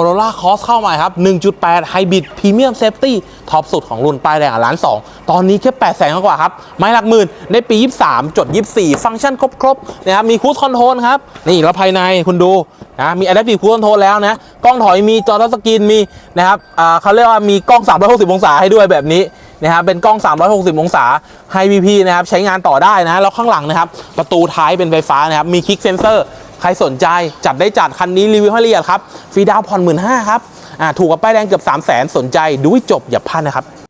Corolla Cross เข้ามาครับ 1.8 Hybrid Premium Safety ท็อปสุดของรุ่นป้ายแดงล้านสองตอนนี้แค่8แสนกว่าครับ ไม่หลักหมื่นในปี 23 จด 24 ฟังก์ชันครบๆนะครับมีคูดคอนโทรลครับ นี่แล้วภายในคุณดูนะมี Adaptive Cruise Control แล้วนะ กล้องถอยมีจอทัชสกรีนมีนะครับเขาเรียกว่ามีกล้อง 360 องศาให้ด้วยแบบนี้ นะครับเป็นกล้อง 360 องศาให้พี่ๆนะครับใช้งานต่อได้นะแล้วข้างหลังนะครับประตูท้ายเป็นไฟฟ้านะครับมีคลิกเซนเซอร์ใครสนใจจัดได้จัดคันนี้รีวิวให้ละเอียดครับฟรีดาวผ่อนหมื่นห้าครับอ่าถูกกับป้ายแดงเกือบ3 0 0แสนสนใจดูให้จบอย่าพลาดนะครับ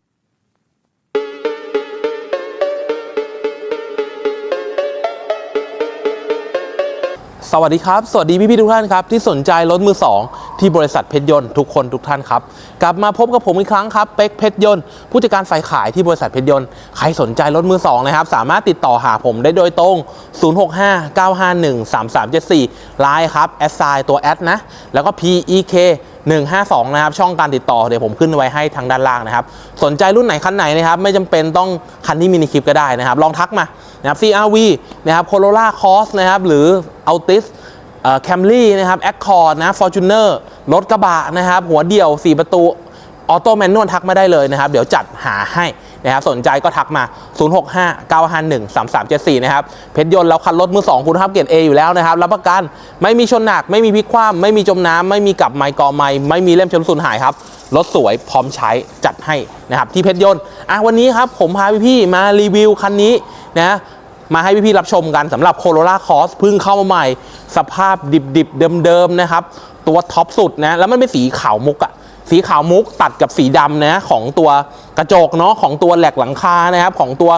สวัสดีครับ สวัสดีพี่พี่ๆทุกท่านครับ ที่สนใจรถมือ 2 ที่บริษัทเพชรยนต์ทุกคนทุกท่านครับ กลับมาพบกับผมอีกครั้งครับเป็กเพชรยนต์ผู้จัดการฝ่ายขายที่บริษัทเพชรยนต์ใครสนใจรถมือ 2 นะครับ สามารถติดต่อหาผมได้โดยตรง 065-951-3374ไลน์ครับแอดไซน์ตัวแอดนะ แล้วก็ PEK 152 นะครับ ช่องการติดต่อเดี๋ยวผมขึ้นไว้ให้ทางด้านล่างนะครับ สนใจรุ่นไหนคันไหนนะครับ ไม่จำเป็นต้องคันที่มีในคลิปก็ได้นะครับ ลองทักมา นะครับ CRV นะครับ Corolla Cross นะครับ หรือ Altis แคมรี่นะครับแอคคอร์ดนะฟอร์จูเนอร์รถกระบะนะครับ หัวเดี่ยว 4 ประตูออโต้แมนนวลทักมาได้เลยนะครับ เดี๋ยวจัดหาให้นะครับสนใจก็ทักมา 0659513374 นะครับ เพชรยนต์แล้วคันรถมือ2คุณภาพเกรด A อยู่แล้วนะครับ รับประกันไม่มีชนหนัก ไม่มีพลิกคว่ำไม่มีจมน้ำ ไม่มีกับไมค์กอไมค์ไม่มีเล่มชนสูญหายครับ รถสวยพร้อมใช้จัดให้นะครับ ที่เพชรยนต์อะวันนี้ครับผมพาพี่ๆมารีวิวคันนี้ นะมาให้พี่ๆรับชมกันสำหรับ Corolla Cross เพิ่งเข้ามาใหม่ สภาพดิบๆเดิมๆนะครับ ตัวท็อปสุดนะแล้วมันเป็นสีขาวมุกอะสีขาวมุกตัดกับสีดำนะของตัวกระจกเนาะของตัวแหลกหลังคานะครับของตัว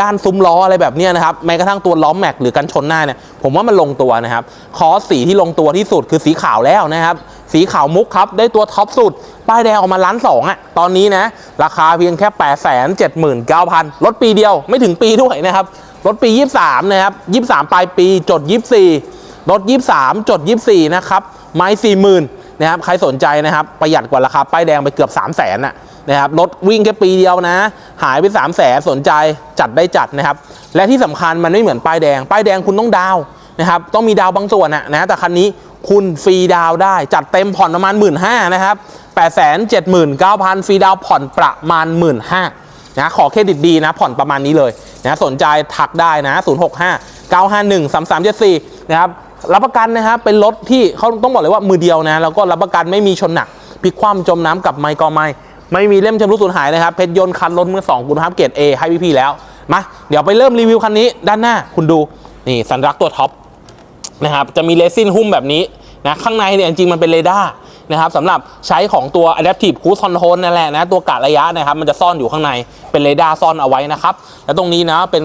ด้านซุ้มล้ออะไรแบบนี้นะครับแม้กระทั่งตัวล้อแม็กหรือกันชนหน้าเนี่ยผมว่ามันลงตัวนะครับคอสสีที่ลงตัวที่สุดคือสีขาวแล้วนะครับ สีขาวมุกครับได้ตัวท็อปสุด ป้ายแดงออกมาล้านสองอะตอนนี้นะ ราคาเพียงแค่ 8 7 9 0 0 0ลดปีเดียวไม่ถึงปีด้วยนะครับรถปี 23 นะครับ 23 ปลายปีจด 24รถ23 จด 24 นะครับไม้40,000นะครับใครสนใจนะครับ ประหยัดกว่าราคาป้ายแดงไปเกือบ 3 0 0 0 0นนะนะครับรถวิ่งแค่ปีเดียวนะ หายไป 3 0 0 0 0 0สนใจจัดได้จัดนะครับ และที่สำคัญมันไม่เหมือนป้ายแดง ป้ายแดงคุณต้องดาวนะครับต้องมีดาวบางส่วนนะนะแต่คันนี้คุณฟรีดาวได้จัดเต็มผ่อนประมาณ 1 5ื่นนะครับ 8 7 9 0 0 0 ฟรีดาวผ่อนประมาณ 1 5ื่นนะขอเครดิตดีนะผ่อนประมาณนี้เลยนะสนใจทักได้นะ 065 951 3374 นะครับรับประกันนะครับเป็นรถที่เขาต้องบอกเลยว่ามือเดียวนะแล้วก็รับประกันไม่มีชนหนักพลิกคว่ำจมน้ำกับไมค์กอไมค์ไม่มีเล่มชำรุดสูญหายนะครับเพชรยนต์คันรถมือ2คุณภาพเกรด A ให้พี่ๆแล้วมาเดี๋ยวไปเริ่มรีวิวคันนี้ด้านหน้าคุณดูนี่สัญลักษณ์ตัวท็อปนะครับจะมีเลซินหุ้มแบบนี้นะข้างในเนี่ยจริงมันเป็นเรดาร์ นะครับสำหรับใช้ของตัว Adaptive Cruise Control นั่นแหละนะตัวกะระยะนะครับมันจะซ่อนอยู่ข้างในเป็นเรดาร์ซ่อนเอาไว้นะครับแล้วตรงนี้นะเป็น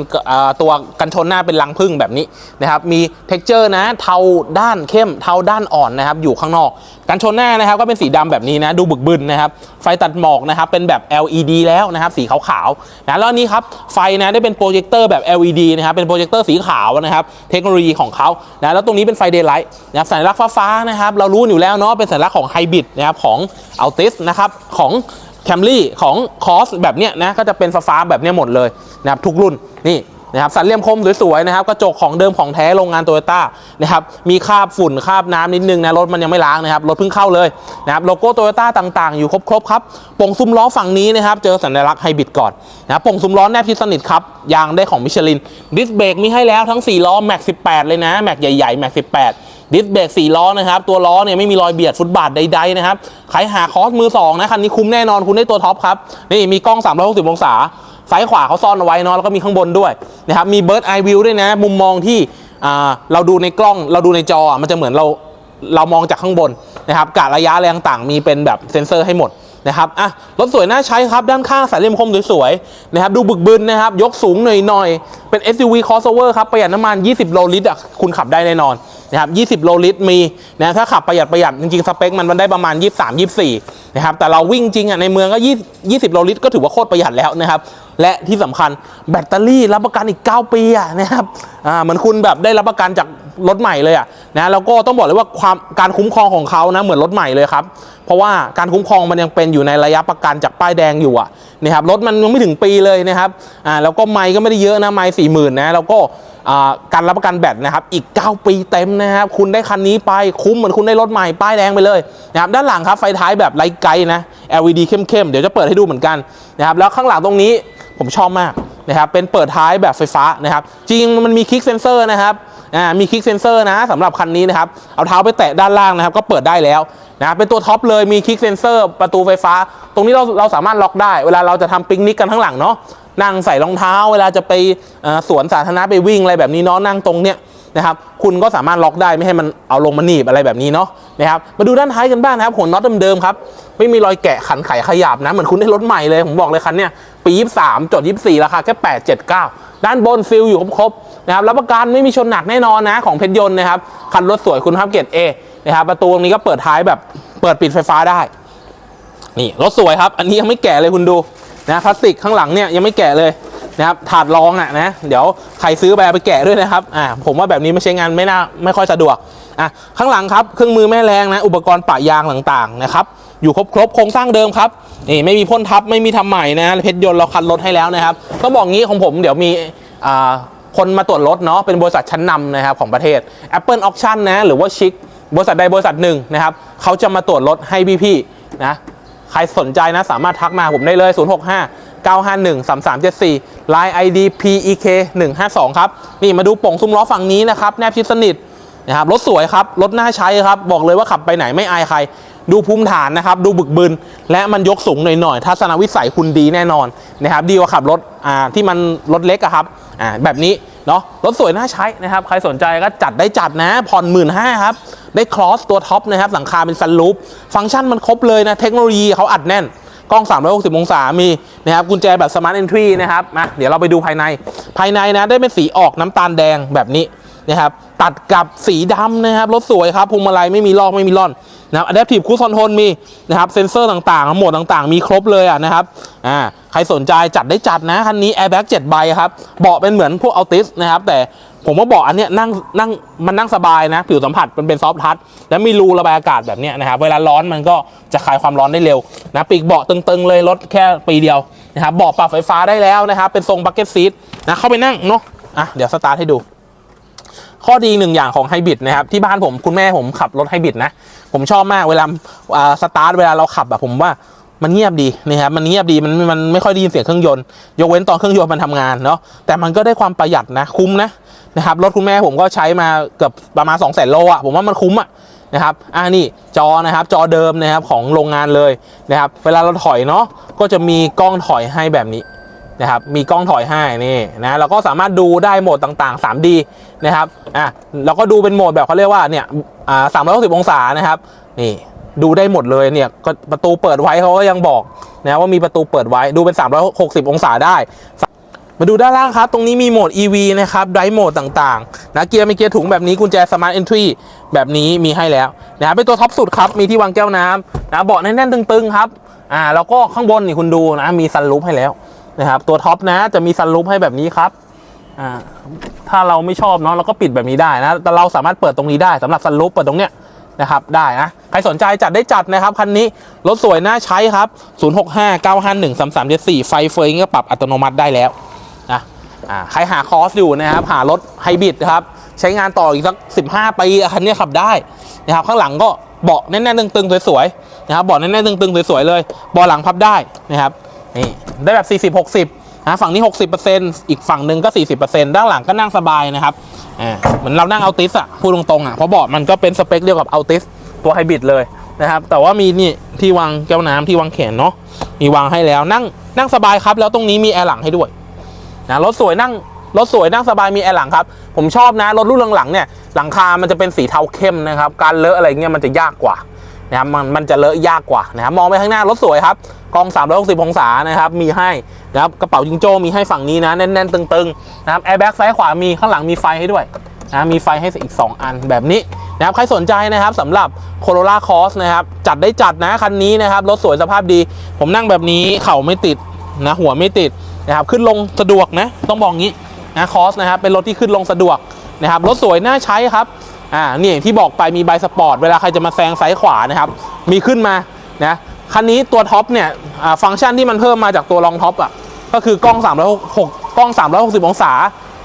ตัวกันชนหน้าเป็นรังพึ่งแบบนี้นะครับมี t e x t อร์นะเทาด้านเข้มเทาด้านอ่อนนะครับอยู่ข้างนอก กันชนหน้านะครับก็เป็นสีดำแบบนี้นะดูบึกบึนนะครับไฟตัดหมอกนะครับเป็นแบบ LED แล้วนะครับสีขาวๆนะแล้วนี้ครับไฟนะได้เป็นโปรเจคเตอร์แบบ LED นะครับเป็นโปรเจคเตอร์สีขาวนะครับเทคโนโลยีของเขานะแล้วตรงนี้เป็นไฟเดย์ไลท์นะครับสัญลักษณ์ฟ้าๆนะครับเรารู้อยู่แล้วเนาะเป็นสัญลักษณ์ของไฮบริดนะครับของ Altis นะครับของ Camry ของ Cross แบบเนี้ยนะก็จะเป็นฟ้าๆแบบเนี้ยหมดเลยนะครับทุกรุ่นนี่ นะครับสันเหลี่ยมคมสวยๆนะครับกระจกของเดิมของแท้โรงงานโตโยต้านะครับมีคราบฝุ่นคราบน้ำนิดนึงนะรถมันยังไม่ล้างนะครับรถเพิ่งเข้าเลยนะครับโลโก้โตโยต้าต่างๆ อยู่ครบๆครับป่งซุ้มล้อฝั่งนี้นะครับเจอสัญลักษณ์ไฮบริดก่อนนะครับป่งซุ้มล้อแนบชิดสนิทครับยางได้ของมิชลินดิสเบรกมีให้แล้วทั้ง4ล้อแม็ก18 เลยนะแม็กใหญ่ๆแม็ก18ดิสเบรก4ล้อนะครับ ตัวล้อเนี่ยไม่มีรอยเบียดฟุตบาทใดๆนะครับ ใครหาคอสมือ 2 นะ คันนี้คุ้มแน่นอนคุณได้ตัวท็อปครับ นี่มีกล้อง 360 องศา ซ้ายขวาเขาซ่อนเอาไว้เนาะแล้วก็มีข้างบนด้วยนะครับมีเบิร์ดไอวิวด้วยนะ มุมมองที่เราดูในกล้องเราดูในจอมันจะเหมือนเราเรามองจากข้างบนนะครับกะระยะอะไรต่างๆ มีเป็นแบบเซ็นเซอร์ให้หมดนะครับอะรถสวยน่าใช้ครับ ด้านข้างสายเลี่ยมคมสวยๆนะครับดูบึกบึนนะครับ ยกสูงหน่อยๆ เป็น SUV crossover ครับ ประหยัดน้ำมัน 20 โลลิตรอะคุณขับได้แน่นอนนะครับ20 โลลิตรมีนะถ้าขับประหยัดประหยัดจริงๆ สเปคมันมันได้ประมาณ 23 24 นะครับ แต่เราวิ่งจริงอะในเมืองก็20 20 โลลิตรก็ถือว่าโคตรประหยัดแล้วนะครับ และที่สำคัญแบตเตอรี่รับประกันอีก 9 ปีอะนะครับอ่าเหมือนคุณแบบได้รับประกันจากรถใหม่เลยอะนะแล้วก็ต้องบอกเลยว่าความการคุ้มครองของเขานะเหมือนรถใหม่เลยครับ เพราะว่าการคุ้มครองมันยังเป็นอยู่ในระยะประกันจากป้ายแดงอยู่อะนะครับรถมันยังไม่ถึงปีเลยนะครับอ่าแล้วก็ไมค์ก็ไม่ได้เยอะนะไมค์สี่หมื่นนะแล้วก็ การรับประกันแบตนะครับอีก 9 ปีเต็มนะครับคุณได้คันนี้ไปคุ้มเหมือนคุณได้รถใหม่ป้ายแดงไปเลยนะครับด้านหลังครับไฟท้ายแบบไลท์ไกด์นะ LED เข้มๆ เดี๋ยวจะเปิดให้ดูเหมือนกันนะครับแล้วข้างหลังตรงนี้ผมชอบมากนะครับเป็นเปิดท้ายแบบไฟฟ้านะครับจริงมันมีคลิกเซนเซอร์นะครับอ่ามีคลิกเซนเซอร์นะสำหรับคันนี้นะครับเอาเท้าไปแตะด้านล่างนะครับก็เปิดได้แล้วนะเป็นตัวท็อปเลยมีคลิกเซนเซอร์ประตูไฟฟ้า ตรงนี้เราเราสามารถล็อกได้ เวลาเราจะทำปิกนิกกันข้างหลังเนาะ นั่งใส่รองเท้า เวลาจะไปสวนสาธารณะไปวิ่งอะไรแบบนี้เนาะนั่งตรงเนี้ยนะครับคุณก็สามารถล็อกได้ไม่ให้มันเอาลงมาหนีบอะไรแบบนี้เนาะนะครับมาดูด้านท้ายกันบ้างนะครับหัวน็อตเดิมๆครับไม่มีรอยแกะขันไขขยับนะเหมือนคุณได้รถใหม่เลยผมบอกเลยคันเนี้ยปี23จด24ราคาแค่879ด้านบนฟิลอยู่ครบๆนะครับรับประกันไม่มีชนหนักแน่นอนนะของเพชรยนต์นะครับคันรถสวยคุณภาพเกรด A นะครับประตูตรงนี้ก็เปิดท้ายแบบเปิดปิดไฟฟ้าได้ นี่รถสวยครับ อันนี้ยังไม่แก่เลยคุณดู นะพลาสติกข้างหลังเนี่ยยังไม่แก่เลยนะครับถาดรองอะนะเดี๋ยวใครซื้อไปไปแกะด้วยนะครับอ่าผมว่าแบบนี้ไม่ใช้งานไม่น่าไม่ค่อยสะดวกอะข้างหลังครับเครื่องมือแม่แรงนะอุปกรณ์ปะยางต่างๆนะครับอยู่ครบครบโครงสร้างเดิมครับนี่ไม่มีพ่นทับไม่มีทำใหม่นะเพชรยนต์เราคัดรถให้แล้วนะครับต้องบอกงี้ของผมเดี๋ยวมีอ่าคนมาตรวจรถเนาะเป็นบริษัทชั้นนำนะครับของประเทศ Apple Auction นะหรือว่าชิคบริษัทใดบริษัทหนึ่งนะครับเขาจะมาตรวจรถให้พี่ๆนะ ใครสนใจนะสามารถทักมาผมได้เลย 065 951 3374 Line ID PEK 152ครับนี่มาดูป่งซุ้มล้อฝั่งนี้นะครับแนบชิดสนิทนะครับรถสวยครับรถน่าใช้ครับ บอกเลยว่าขับไปไหนไม่อายใคร ดูภูมิฐานนะครับ ดูบึกบึน และมันยกสูงหน่อยๆทัศนวิสัยคุณดีแน่นอนนะครับ ดีกว่าขับรถอ่าที่มันรถเล็กอะครับอ่าแบบนี้ เนาะรถสวยน่าใช้นะครับ ใครสนใจก็จัดได้จัดนะ ผ่อนหมื่นห้าครับ ได้คลอสตัวท็อปนะครับหลังคาเป็นซันลูฟฟังก์ชันมันครบเลยนะ เทคโนโลยีเขาอัดแน่น กล้อง 360 องศามีนะครับกุญแจแบบสมาร์ทเอนทรีนะครับมาเดี๋ยวเราไปดูภายในภายในนะได้เป็นสีออกน้ำตาลแดงแบบนี้ นะครับตัดกับสีดำนะครับรถสวยครับพวงมาลัยไม่มีลอกไม่มีร่อนนะครับ Adaptive Cruise Control มีนะครับเซนเซอร์ต่างๆโหมดต่างๆ มีครบเลยอะนะครับอ่าใครสนใจจัดได้จัดนะคันนี้ Airbag 7ใบครับเบาะเป็นเหมือนพวก Altis นะครับแต่ผมว่าเบาะอันเนี้ยนั่งนั่งมันนั่งสบายนะ ผิวสัมผัสมันเป็นซอฟท์ทัชแล้วมีรูระบายอากาศแบบเนี้ยนะครับเวลาร้อนมันก็จะคลายความร้อนได้เร็วนะปีกเบาะตึงๆเลยรถแค่ปีเดียวนะครับเบาะปรับไฟฟ้าได้แล้วนะครับเป็นทรงบักเก็ตซีทนะเข้าไปนั่งเนาะอะเดี๋ยวสตาร์ทให้ดู ข้อดีหนึ่งอย่างของไฮบริดนะครับที่บ้านผมคุณแม่ผมขับรถไฮบริดนะ ผมชอบมากเวลาสตาร์ทเวลาเราขับแบบผมว่ามันเงียบดีนะครับมันเงียบดีมันมันไม่ค่อยได้ยินเสียงเครื่องยนต์ ยกเว้นตอนเครื่องยนต์มันทำงานเนาะแต่มันก็ได้ความประหยัดนะคุ้มนะนะครับรถคุณแม่ผมก็ใช้มาเกือบประมาณ2 0 0 0 0 0โลอะผมว่ามันคุ้มอะนะครับอ่านี่จอนะครับจอเดิมนะครับของโรงงานเลยนะครับเวลาเราถอยเนาะก็จะมีกล้องถอยให้แบบนี้ นะครับมีกล้องถอยให้นี่นะเราก็สามารถดูได้โหมดต่างๆ 3D นะครับอะเราก็ดูเป็นโหมดแบบเขาเรียกว่าเนี่ยอ่า360อยองศานะครับนี่ดูได้หมดเลยเนี่ยก็ประตูเปิดไว้เขาก็ยังบอกนะว่ามีประตูเปิดไว้ดูเป็น 360 องศาได้ มาดูด้านล่างครับ ตรงนี้มีโหมด EV นะครับไดโหมดต่างๆนะเกียร์มีเกียร์ถุงแบบนี้กุญแจ Smart Entry แบบนี้มีให้แล้วนะเป็นตัวท็อปสุดครับ มีที่วางแก้วน้ำนะเบาะแน่นๆตึงๆครับอ่าแล้วก็ข้างบนนี่คุณดูนะมีซันรูฟให้แล้ว นะครับตัวท็อปนะจะมีซันรูฟให้แบบนี้ครับอ่าถ้าเราไม่ชอบเนาะเราก็ปิดแบบนี้ได้นะแต่เราสามารถเปิดตรงนี้ได้สำหรับซันรูฟเปิดตรงเนี้ยนะครับได้นะใครสนใจจัดได้จัดนะครับคันนี้รถสวยน่าใช้ครับ 065 951 3374 ไฟเฟยก็ปรับอัตโนมัติได้แล้วนะอ่าใครหาคอร์สอยู่นะครับหารถไฮบริดนะครับใช้งานต่ออีกสัก 15 ปีคันนี้ขับได้นะครับข้างหลังก็เบาะแน่นๆตึงๆสวยๆนะครับเบาะแน่นๆตึงๆสวยๆเลยเบาะหลังพับได้นะครับ นี่ได้แบบ 40 60นะฝั่งนี้ 60%อีกฝั่งหนึ่งก็ 40%ด้านหลังก็นั่งสบายนะครับอ่าเหมือนเรานั่งเอาติสอะพูดตรงๆอะเพราะเบาะมันก็เป็นสเปคเดียวกับเอาติสตัวไฮบริดเลยนะครับ แต่ว่ามีนี่ที่วางแก้วน้ำที่วางแขนเนาะมีวางให้แล้วนั่งนั่งสบายครับ แล้วตรงนี้มีแอร์หลังให้ด้วยนะรถสวยนั่งรถสวยนั่งสบายมีแอร์หลังครับ ผมชอบนะรถรุ่นหลังๆเนี่ยหลังคา มันจะเป็นสีเทาเข้มนะครับ การเลอะอะไรเงี้ยมันจะยากกว่า นะครับมันมันจะเลอะยากกว่านะครับมองไปข้างหน้ารถสวยครับกล้อง360องศานะครับมีให้นะครับกระเป๋าจิงโจ้มีให้ฝั่งนี้นะแน่นๆตึงๆนะครับแอร์แบ็กซ้ายขวามีข้างหลังมีไฟให้ด้วยนะมีไฟให้อีก 2 อันแบบนี้นะครับใครสนใจนะครับสำหรับ Corolla Cross นะครับจัดได้จัดนะคันนี้นะครับรถสวยสภาพดี ผมนั่งแบบนี้เข่าไม่ติดนะหัวไม่ติดนะครับขึ้นลงสะดวกนะต้องบอกงี้นะคอสนะครับเป็นรถที่ขึ้นลงสะดวกนะครับรถสวยน่าใช้ครับ อ่าเนี่อย่างที่บอกไปมีใบสปอร์ตเวลาใครจะมาแซงซ้ายขวานะครับ มีขึ้นมานะคันนี้ตัวท็อปเนี่ยฟังก์ชันที่มันเพิ่มมาจากตัวรองท็อปอะก็คือกล้อง306กล้อง 360 องศา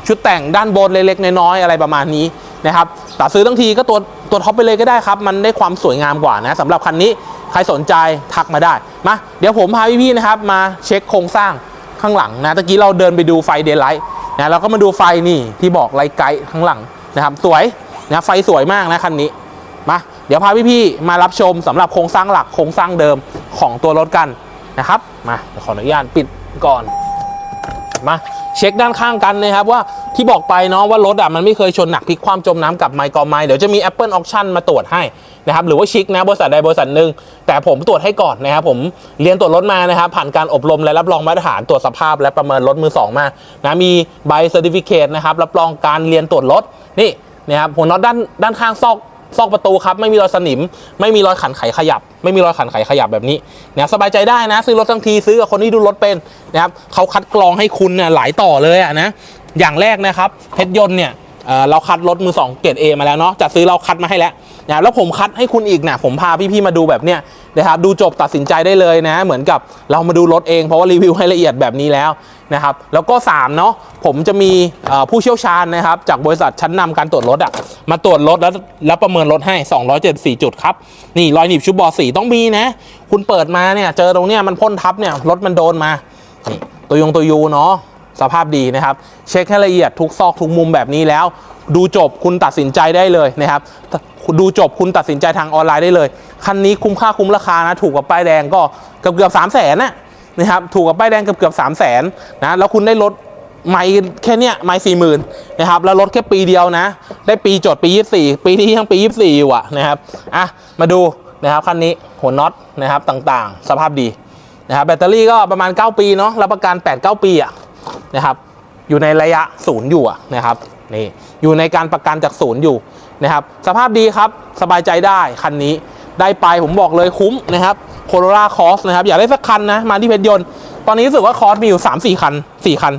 ชุดแต่งด้านบนเล็กๆน้อยๆอะไรประมาณนี้นะครับแต่ซื้อทั้งทีก็ตัวตัวท็อปไปเลยก็ได้ครับ มันได้ความสวยงามกว่านะสำหรับคันนี้ใครสนใจทักมาได้มาเดี๋ยวผมพาพี่ๆนะครับมาเช็คโครงสร้างข้างหลังนะตะกี้เราเดินไปดูไฟเดย์ไลท์นะเราก็มาดูไฟนี่ที่บอกไลท์ไกด์ข้างหลังนะครับ สวย นะไฟสวยมากนะคันนี้มาเดี๋ยวพาพี่ๆมารับชมสำหรับโครงสร้างหลักโครงสร้างเดิมของตัวรถกันนะครับมาขออนุญาตปิดก่อนมาเช็คด้านข้างกันนะครับว่าที่บอกไปเนาะว่ารถอะมันไม่เคยชนหนักพลิกความจมน้ำกับไมค์กอไมเดี๋ยวจะมี Apple Auction มาตรวจให้นะครับหรือว่าชิคนะบริษัทใดบริษัทหนึ่งแต่ผมตรวจให้ก่อนนะครับผมเรียนตรวจรถมานะครับผ่านการอบรมและรับรองมาตรฐานตรวจสภาพและประเมินรถมือสองมานะมีใบเซอร์ติฟิเคตนะครับรับรองการเรียนตรวจรถนี่ นะครับหัวน็อตด้านด้านข้างซอกซอกประตูครับไม่มีรอยสนิม ไม่มีรอยขันไขขยับ ไม่มีรอยขันไขขยับแบบนี้เนี่ยสบายใจได้นะ ซื้อรถทั้งทีซื้อกับคนที่ดูรถเป็นนะครับเขาคัดกรองให้คุณเนี่ยหลายต่อเลยอะนะอย่างแรกนะครับเพชรยนต์เนี่ย เราคัดรถมือสองเกรด A มาแล้วเนาะจะซื้อเราคัดมาให้แล้วนะแล้วผมคัดให้คุณอีกนะผมพาพี่ๆมาดูแบบเนี้ยนะครับดูจบตัดสินใจได้เลยนะ เหมือนกับเรามาดูรถเองเพราะว่ารีวิวให้ละเอียดแบบนี้แล้วนะครับแล้วก็3เนาะผมจะมีผู้เชี่ยวชาญนะครับ จากบริษัทชั้นนำการตรวจรถอะมาตรวจรถแล้วแล้วประเมินรถให้ 274 จุดครับ นี่รอยหนีบชุบบอสีต้องมีนะ คุณเปิดมาเนี่ยเจอตรงเนี้ยมันพ่นทับเนี่ยรถมันโดนมาตัวยงตัวยูเนาะ สภาพดีนะครับ เช็คให้ละเอียดทุกซอกทุกมุมแบบนี้แล้ว ดูจบคุณตัดสินใจได้เลยนะครับ ดูจบคุณตัดสินใจทางออนไลน์ได้เลย คันนี้คุ้มค่าคุ้มราคานะ ถูกกับป้ายแดงก็เกือบเกือบสามแสนนะนะครับถูกกับป้ายแดงเกือบเกือบสามแสนนะแล้วคุณได้รถไม่แค่เนี้ยไม่สี่หมื่นนะครับแล้วลดแค่ปีเดียวนะ ได้ปีจดปี 24 ปีนี้ยังปี 24 อยู่อะนะครับอะมาดูนะครับคันนี้หัวน็อตนะครับต่างๆ สภาพดีนะครับแบตเตอรี่ก็ประมาณ 9 ปีเนาะรับประกัน 8-9 ปีอะ นะครับ อยู่ในระยะศูนย์อยู่นะครับนี่อยู่ในการประกันจากศูนย์อยู่นะครับ สภาพดีครับสบายใจได้คันนี้ได้ไปผมบอกเลยคุ้มนะครับโคโรล่าคอสนะครับ อยากได้สักคันนะ มาที่เพชรยนต์ ตอนนี้รู้สึกว่าคอสมีอยู่ 3-4 คัน 4 คัน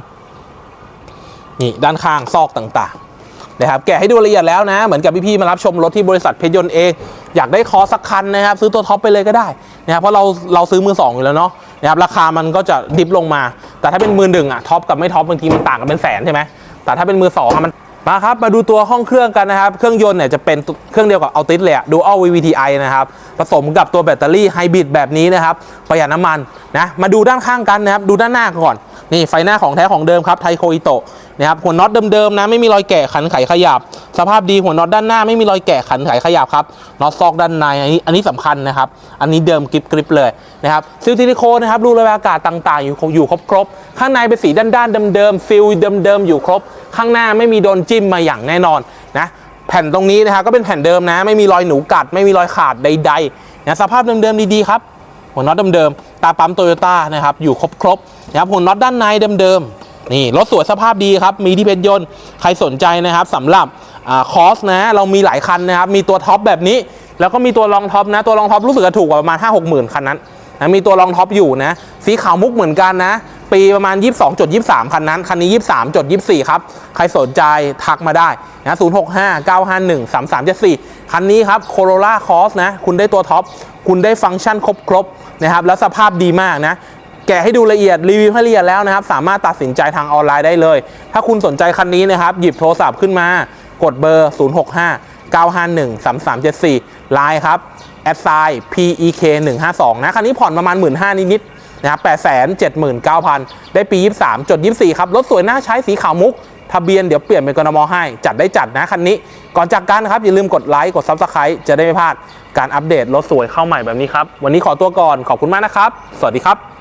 นี่ ด้านข้างซอกต่างๆนะครับแกะให้ดูละเอียดแล้วนะ เหมือนกับพี่ๆมารับชมรถที่บริษัทเพชรยนต์เอง อยากได้คอสักคันนะครับ ซื้อตัวท็อปไปเลยก็ได้นะครับเพราะเราเราซื้อมือสองอยู่แล้วเนาะ นะครับราคามันก็จะดิฟลงมา แต่ถ้าเป็นมือหนึ่งอะท็อปกับไม่ท็อปบางทีมันต่างกันเป็นแสนใช่ไหมแต่ถ้าเป็นมือสองอะมันมาครับ มาดูตัวห้องเครื่องกันนะครับ เครื่องยนต์เนี่ยจะเป็นเครื่องเดียวกับเอาติสเลยอะดูเอา VVTi นะครับ ผสมกับตัวแบตเตอรี่ไฮบริดแบบนี้นะครับ ประหยัดน้ำมันนะ มาดูด้านข้างกันนะครับ ดูด้านหน้าก่อน นี่ไฟหน้าของแท้ของเดิมครับไทโคอิโตะ นะครับหัวน็อตเดิมๆนะไม่มีรอยแกะขันไขขยับ สภาพดีหัวน็อตด้านหน้าไม่มีรอยแกะขันไขขยับครับน็อตซอกด้านในอันนี้อันนี้สำคัญนะครับ อันนี้เดิมกริบกริบเลยนะครับซิลซิลิโคนนะครับรูระบายอากาศต่างๆ อยู่อยู่ครบครบๆข้างในเป็นสีด้านๆเดิมๆฟิลเดิมๆอยู่ครบ ข้างหน้าไม่มีโดนจิ้มมาอย่างแน่นอนนะแผ่นตรงนี้นะครับก็เป็นแผ่นเดิมนะ ไม่มีรอยหนูกัด ไม่มีรอยขาดใดๆนะสภาพเดิมๆดีๆครับหัวน็อตเดิมๆตาปั๊มโตโยต้านะครับอยู่ครบๆนะครับหัวน็อตด้านในเดิมๆ นี่รถสวยสภาพดีครับ มีที่เพชรยนต์ใครสนใจนะครับสำหรับคอสนะ เรามีหลายคันนะครับ มีตัวท็อปแบบนี้ แล้วก็มีตัวรองท็อปนะ ตัวรองท็อปรู้สึกจะถูกกว่าประมาณ 5 6หมื่นคันนั้นนะมีตัวรองท็อปอยู่นะ สีขาวมุกเหมือนกันนะ ปีประมาณ 22.23 คันนั้น คันนี้ 23.24 ครับ ใครสนใจทักมาได้นะ065 951 3374 คันนี้ครับ Corolla Cross นะ คุณได้ตัวท็อป คุณได้ฟังก์ชันครบๆนะครับ แล้วสภาพดีมากนะ แกะให้ดูละเอียดรีวิวให้ละเอียดแล้วนะครับ สามารถตัดสินใจทางออนไลน์ได้เลย ถ้าคุณสนใจคันนี้นะครับ หยิบโทรศัพท์ขึ้นมา กดเบอร์ 065 951 3374ไลน์ครับแอดไซน์ PEK 152นะคันนี้ผ่อนประมาณ 1 5ื่นนิดๆนะครับ8 7 9 0 0 0 ได้ปี 23 จด 24 ครับ รถสวยน่าใช้สีขาวมุก ทะเบียนเดี๋ยวเปลี่ยนเป็นกนมอให้ จัดได้จัดนะคันนี้ ก่อนจากกันนะครับ อย่าลืมกดไลค์ กด Subscribe จะได้ไม่พลาดการอัปเดตรถสวยเข้าใหม่แบบนี้ครับ วันนี้ขอตัวก่อนขอบคุณมากนะครับ สวัสดีครับ